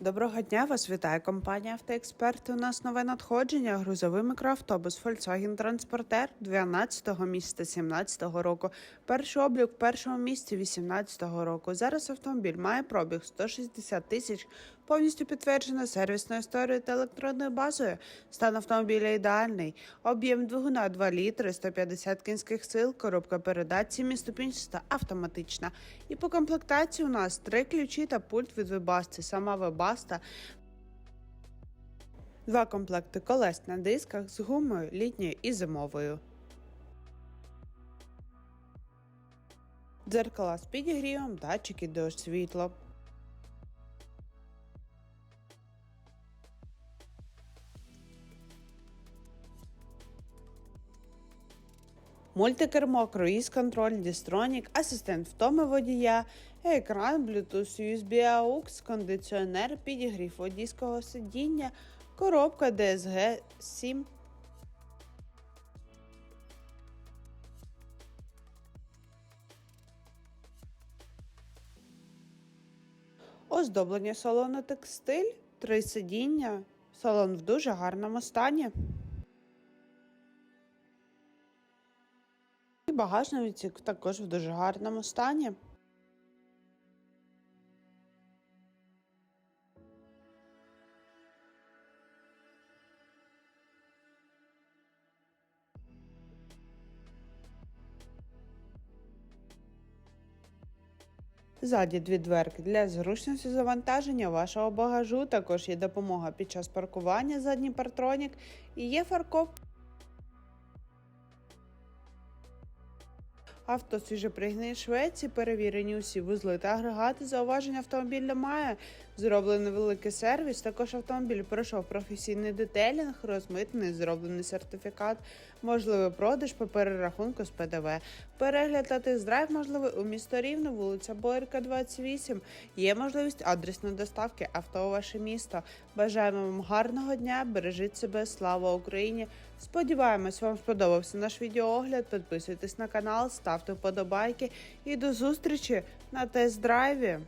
Доброго дня, вас вітає компанія Автоексперт. У нас нове надходження. Грузовий мікроавтобус Volkswagen Transporter 12-го місяця 17-го року. Перший облік в першому місці 18-го року. Зараз автомобіль має пробіг 160 тисяч, повністю підтверджена сервісною історією та електронною базою. Стан автомобіля ідеальний. Об'єм двигуна 2 літри, 150 кінських сил, коробка передач, сіміступінчаста, автоматична. І по комплектації у нас три ключі та пульт від вебасти. Сама вебаста. Два комплекти колес на дисках з гумою літньою і зимовою. Дзеркала з підігрівом, датчики дощ світло. Мультикермо, круїз контроль, дістронік, асистент втоми водія, екран, Bluetooth, USB AUX, кондиціонер, підігрів водійського сидіння, коробка DSG 7. Оздоблення салону текстиль, три сидіння, салон в дуже гарному стані. І багажний відсік також в дуже гарному стані. Ззаді дві дверки для зручності завантаження вашого багажу. Також є допомога під час паркування задній партронік і є фаркоп. Авто свіжепригнані Швеції, перевірені усі вузли та агрегати. Зауваження автомобіль немає. Зроблений великий сервіс. Також автомобіль пройшов професійний детелінг, розмитний, зроблений сертифікат, можливий продаж по перерахунку з ПДВ. Перегляд та тест-драйв можливий у місто Рівно, вулиця Боярка, 28. Є можливість адресної доставки авто у ваше місто. Бажаємо вам гарного дня, бережіть себе, слава Україні! Сподіваємось, вам сподобався наш відеоогляд. Підписуйтесь на канал, ставте вподобайки і до зустрічі на тест-драйві.